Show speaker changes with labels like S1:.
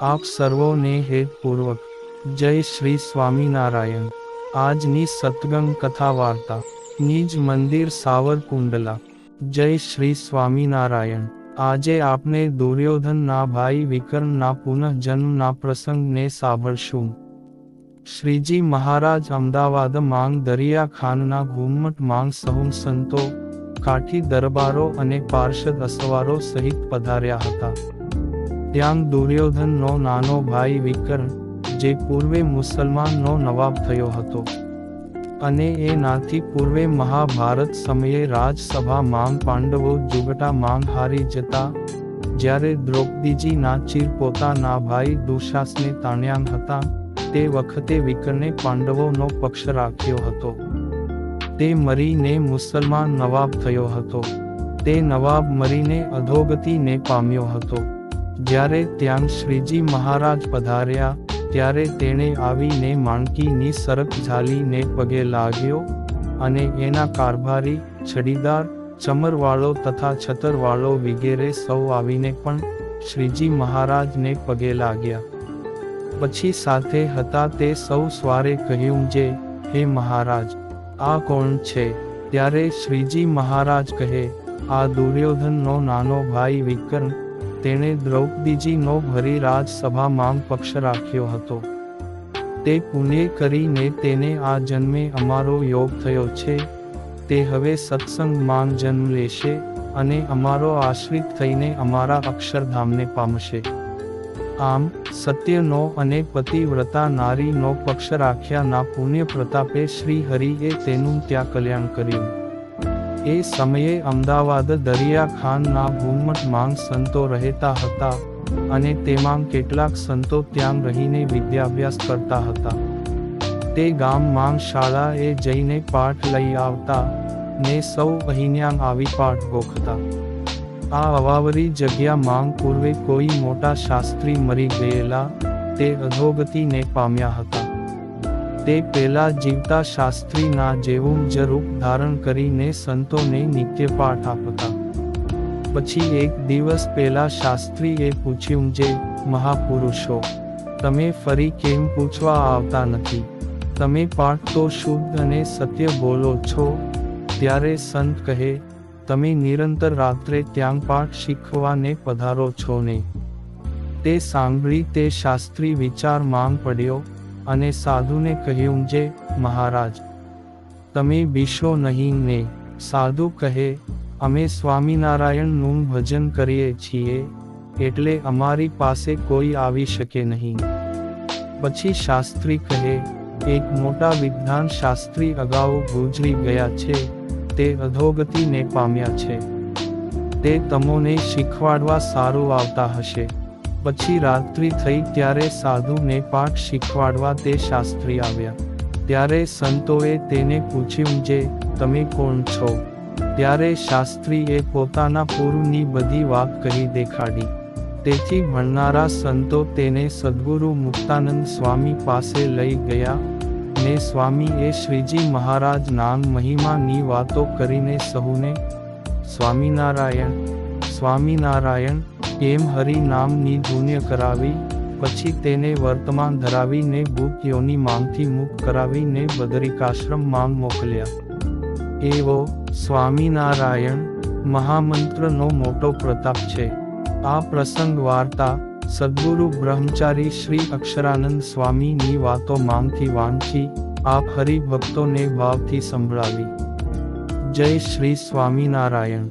S1: આપ સર્વોને હેતપૂર્વક જય શ્રી સ્વામિનારાયણ. આજની સતગંગ કથા વાર્તા. નિજ મંદિર સાવરકુંડલા. જય શ્રી સ્વામિનારાયણ. આજે આપણે દુર્યોધનના ભાઈ વિકર્ણના પુનઃજન્મના પ્રસંગને સાંભળશું. શ્રીજી મહારાજ અમદાવાદ માંગ દરિયા ખાનના ઘુમ્મટ માંગ સહુમ સંતો, કાઠી દરબારો અને પાર્ષદ અસવારો સહિત પધાર્યા હતા. ત્યાં દુર્યોધનનો નાનો ભાઈ વિકર્ણ જે પૂર્વે મુસલમાનનો નવાબ થયો હતો. અને એનાથી પૂર્વે મહાભારત સમયે રાજસભા માંગ પાંડવો જુગટા માંગ હારી જતા, જ્યારે દ્રૌપદીજીના ચીર પોતાના ભાઈ દુશાસને તાણ્યા હતા, તે વખતે વિકરને પાંડવોનો પક્ષ રાખ્યો હતો. તે મરીને મુસલમાન નવાબ થયો હતો. તે નવાબ મરીને અધોગતિને પામ્યો હતો. જ્યારે ત્યાં શ્રીજી મહારાજ પધાર્યા, ત્યારે તેણે આવીને માણકીની સરક ઝાલીને પગે લાગ્યો અને એના કારભારી, છડીદાર, ચમરવાળો તથા છતરવાળો વગેરે સૌ આવીને પણ શ્રીજી મહારાજને પગે લાગ્યા. પછી સાથે હતા તે સૌ સ્વારે કહ્યું જે, હે મહારાજ, આ કોણ છે? ત્યારે શ્રીજી મહારાજ કહે, આ દુર્યોધનનો નાનો ભાઈ વિકર્ણ તેણે દ્રૌપદીજીનો ભરી રાજસભામાં પક્ષ રાખ્યો હતો. તે પુણ્ય કરીને તેને આ જન્મે અમારો યોગ થયો છે. તે હવે સત્સંગમાં જન્મ લેશે અને અમારો આશ્રિત થઈને અમારા અક્ષરધામને પામશે. આમ, સત્યનો અને પતિવ્રતા નારીનો પક્ષ રાખ્યાના પુણ્ય પ્રતાપે શ્રી હરિએ તેનું ત્યાં કલ્યાણ કર્યું. એ સમયે અમદાવાદ દરિયા ખાનના ઘુમ્મટ માંગ સંતો રહેતા હતા અને તેમાં કેટલાક સંતો ત્યાં રહીને વિદ્યાભ્યાસ કરતા હતા. તે ગામ માંગ શાળાએ જઈને પાઠ લઈ આવતા ને સૌ અહીંયા આવી પાઠ ગોખતા. આ અવાવરી જગ્યા માંગ પૂર્વે કોઈ મોટા શાસ્ત્રી મરી ગયેલા તે અધોગતિને પામ્યા હતા. તે પહેલા જીવતા શાસ્ત્રીના જેવું જ રૂપ ધારણ કરીને સંતોને નિત્યપાઠ આપતા. પછી એક દિવસ પહેલા શાસ્ત્રીએ પૂછ્યું જે મહાપુરુષો, તમે ફરી કેમ પૂછવા આવતા નથી? તમે પાઠ તો શુદ્ધ અને સત્ય બોલો છો. ત્યારે સંત કહે, તમે નિરંતર રાત્રે ત્યાં પાઠ શીખવાને પધારો છો ને? તે સાંભળી તે શાસ્ત્રી વિચાર માંગ પડ્યો અને સાધુને કહ્યું, જે મહારાજ, તમે બીશો નહીં ને સાધુ કહે, અમે સ્વામિનારાયણનું ભજન કરીએ છીએ, એટલે અમારી પાસે કોઈ આવી શકે નહીં. પછી શાસ્ત્રી કહે, એક મોટા વિજ્ઞાન શાસ્ત્રી અગાઉ ગુજરી ગયા છે, તે અધોગતિને પામ્યા છે. તે તમોને શીખવાડવા સારું આવતા હશે. પછી રાત્રિ થઈ ત્યારે સાધુને પાઠ શીખવાડવા તે શાસ્ત્રી આવ્યા. ત્યારે સંતોએ તેને પૂછ્યું, જે, તમે કોણ છો? ત્યારે શાસ્ત્રીએ પોતાના પૂર્વની બધી વાત કહી દેખાડી. તેથી ભણનારા સંતો તેને સદગુરુ મુક્તાનંદ સ્વામી પાસે લઈ ગયા ને સ્વામીએ શ્રીજી મહારાજ નામ મહિમાની વાતો કરીને સહુને, સ્વામિનારાયણ સ્વામિનારાયણ એમ હરિ નામની ધૂન્ય કરાવી, પછી તેને વર્તમાન ધરાવીને ભૂત યોની માંગથી મુક્ત કરાવીને બદરિકાશ્રમ માંગ મોકલ્યા. એવો સ્વામિનારાયણ મહામંત્રનો મોટો પ્રતાપ છે. આ પ્રસંગ વાર્તા સદગુરુ બ્રહ્મચારી શ્રી અક્ષરાનંદ સ્વામીની વાતો માંગથી વાંચી, આપ હરિભક્તોને ભાવથી સંભળાવી. જય શ્રી સ્વામિનારાયણ.